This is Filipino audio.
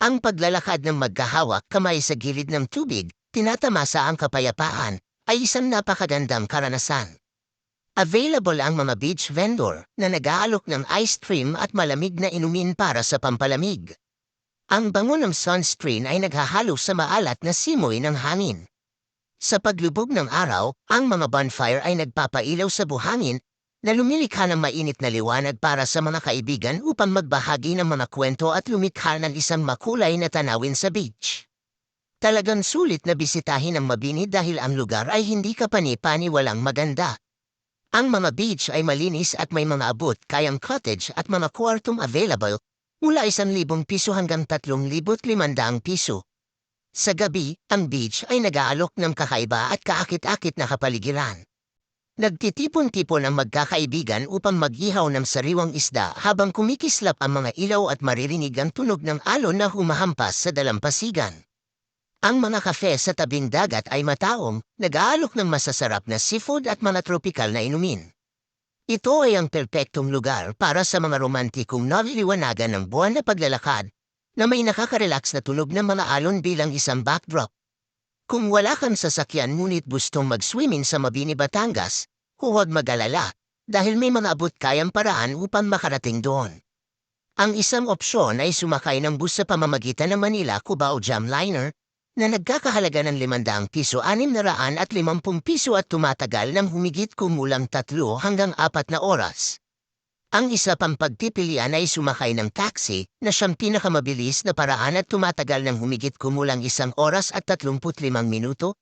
Ang paglalakad ng magkahawak kamay sa gilid ng tubig, tinatamasa ang kapayapaan, ay isang napakagandang karanasan. Available ang mga beach vendor na nag-aalok ng ice cream at malamig na inumin para sa pampalamig. Ang bango ng sunscreen ay naghahalo sa maalat na simoy ng hangin. Sa paglubog ng araw, ang mga bonfire ay nagpapailaw sa buhangin na lumilikha ng mainit na liwanag para sa mga kaibigan upang magbahagi ng mga kwento at lumikha ng isang makulay na tanawin sa beach. Talagang sulit na bisitahin ang Mabini dahil ang lugar ay hindi kapani-pani walang maganda. Ang mga beach ay malinis at may mga abot kayang cottage at mga kwartong available mula 1,000 piso hanggang 3,500 piso. Sa gabi, ang beach ay nag-aalok ng kakaiba at kaakit-akit na kapaligiran. Nagtitipon-tipon ang magkakaibigan upang mag-ihaw ng sariwang isda habang kumikislap ang mga ilaw at maririnig ang tunog ng alon na humahampas sa dalampasigan. Ang mga kafe sa tabing dagat ay mataong, nag-aalok ng masasarap na seafood at mga tropikal na inumin. Ito ay ang perpektong lugar para sa mga romantikong naliliwanagan ng buwan na paglalakad na may nakaka-relax na tunog ng mga alon bilang isang backdrop. Kung wala kang sasakyan ngunit gustong mag-swimming sa Mabini, Batangas, huwag mag-alala dahil may mga abot kayang paraan upang makarating doon. Ang isang opsyon ay sumakay ng bus sa pamamagitan ng Manila Cubao Jamliner na nagkakahalaga ng 500 piso 600 at 50 piso at tumatagal ng humigit kumulang tatlo hanggang apat na oras. Ang isa pang pagpipilian ay sumakay ng taxi na siyang pinakamabilis na paraan at tumatagal ng humigit kumulang isang oras at 35 minuto